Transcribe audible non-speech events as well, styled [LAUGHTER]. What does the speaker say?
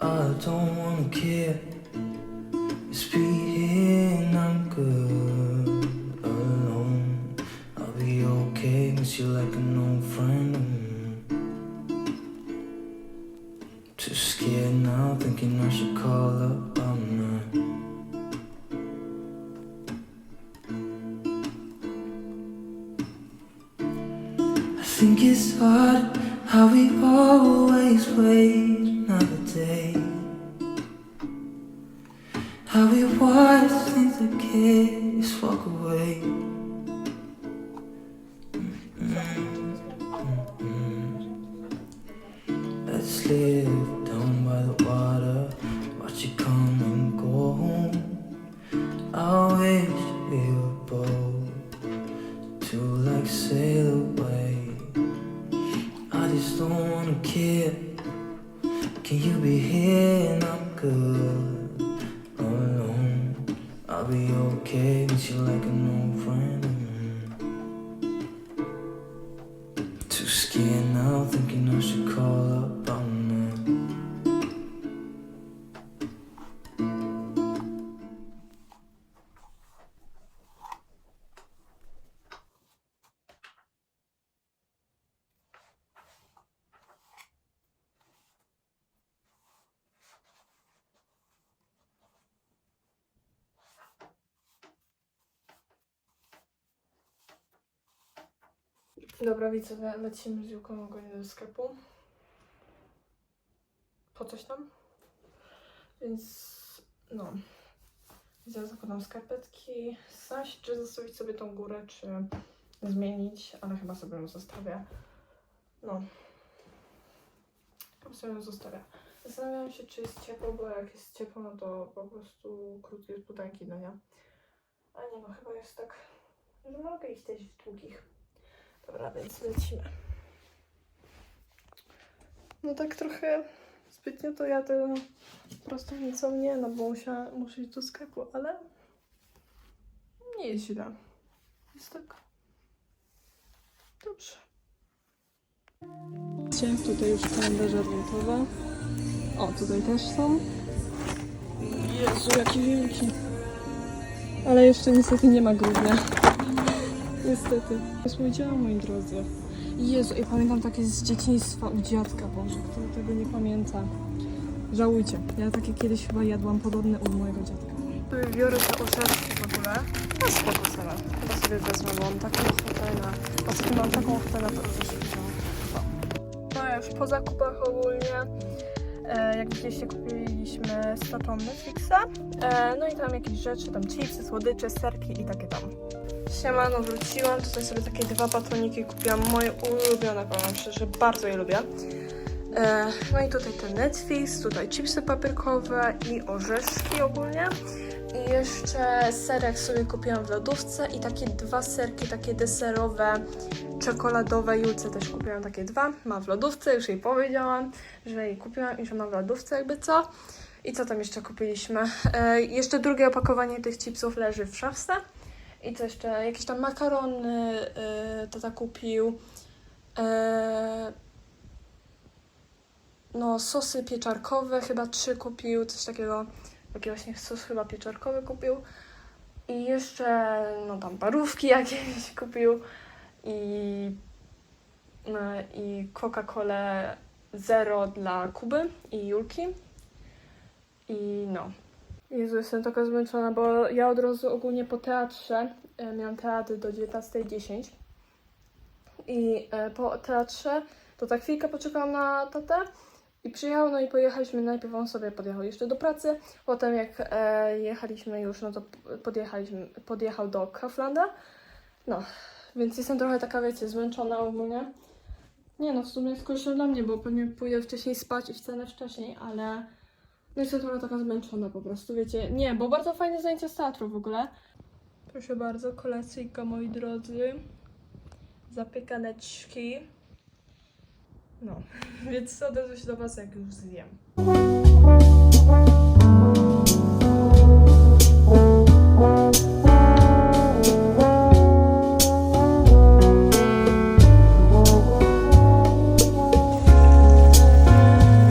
I don't wanna care. Just be here and I'm good alone. I'll be okay, miss you like an old friend. Too scared now, thinking I should call up. I'm not. I think it's hard how we always wait another day. How we watch things that kids walk away. Let's live down by the water, watch it come and go home. I wish Can you be here and I'm good alone? I'll be okay, miss you like an old friend. Too scared now, thinking I should call up. Dobra, widzowie, lecimy z Juką ogólnie do sklepu. Po coś tam. Więc no. Zaraz zakładam skarpetki. Zastanawiam czy zostawić sobie tą górę, czy zmienić, ale chyba sobie ją zostawię. No. Chyba sobie ją zostawię. Zastanawiam się, czy jest ciepło, bo jak jest ciepło, no to po prostu krótkie spodenki, no nie? A nie no, chyba jest tak, że mogę iść też w długich. Dobra, więc lecimy. No tak trochę zbytnio to jadę prostownicą nie, no bo musia, muszę iść do sklepu, ale nie jest źle. Jest tak dobrze. Tutaj już kalendarze adwentowe. O, tutaj też są. Jezu, jaki wielki. Ale jeszcze niestety nie ma grudnia. Niestety. Dział, moi drodzy. Jezu, i pamiętam takie z dzieciństwa u dziadka, Boże, kto tego nie pamięta. Żałujcie. Ja takie kiedyś chyba jadłam podobne u mojego dziadka. Tu biorę te oczeczki w ogóle. No spoko cena. Chyba sobie wezmę, bo mam taką ochotę na... Ostatnio mam taką ochotę na to, że się. No już po zakupach ogólnie. E, jak widzieliście, kupiliśmy z Netflixa. E, no i tam jakieś rzeczy, tam chipsy, słodycze, serki i takie tam. Siemano, wróciłam. Tutaj sobie takie dwa batoniki kupiłam. Moje ulubione, powiem szczerze, bardzo je lubię. E, no i tutaj ten Netflix, tutaj chipsy papierkowe i orzeszki ogólnie. I jeszcze serek sobie kupiłam w lodówce i takie dwa serki, takie deserowe, czekoladowe. Julce też kupiłam takie dwa. Ma w lodówce, już jej powiedziałam, że jej kupiłam i że ma w lodówce jakby co. I co tam jeszcze kupiliśmy? E, jeszcze drugie opakowanie tych chipsów leży w szafce. I co jeszcze? Jakieś tam makarony yy, tata kupił. Yy, no, sosy pieczarkowe chyba trzy kupił, coś takiego. Taki właśnie sos chyba pieczarkowy kupił. I jeszcze, no tam parówki jakieś [LAUGHS] kupił. I, no, i Coca-Colę Zero dla Kuby i Julki. I no, Jezu, jestem taka zmęczona, bo ja od razu ogólnie po teatrze, e, miałam teatr do 19.10 i e, po teatrze to tak chwilkę poczekałam na tatę i przyjechał, no i pojechaliśmy, najpierw on sobie podjechał jeszcze do pracy, potem jak e, jechaliśmy już, no to podjechaliśmy, podjechał do Kauflanda, no, więc jestem trochę taka, wiecie, zmęczona ogólnie. Nie no, w sumie jest korzystne dla mnie, bo pewnie pójdę wcześniej spać i wstanę wcześniej, ale no jestem trochę taka zmęczona po prostu, wiecie. Nie, bo bardzo fajne zajęcia z teatru w ogóle. Proszę bardzo, kolacyjka moi drodzy. Zapiekaneczki. No, [LAUGHS] więc odezwę się do Was jak już zjem.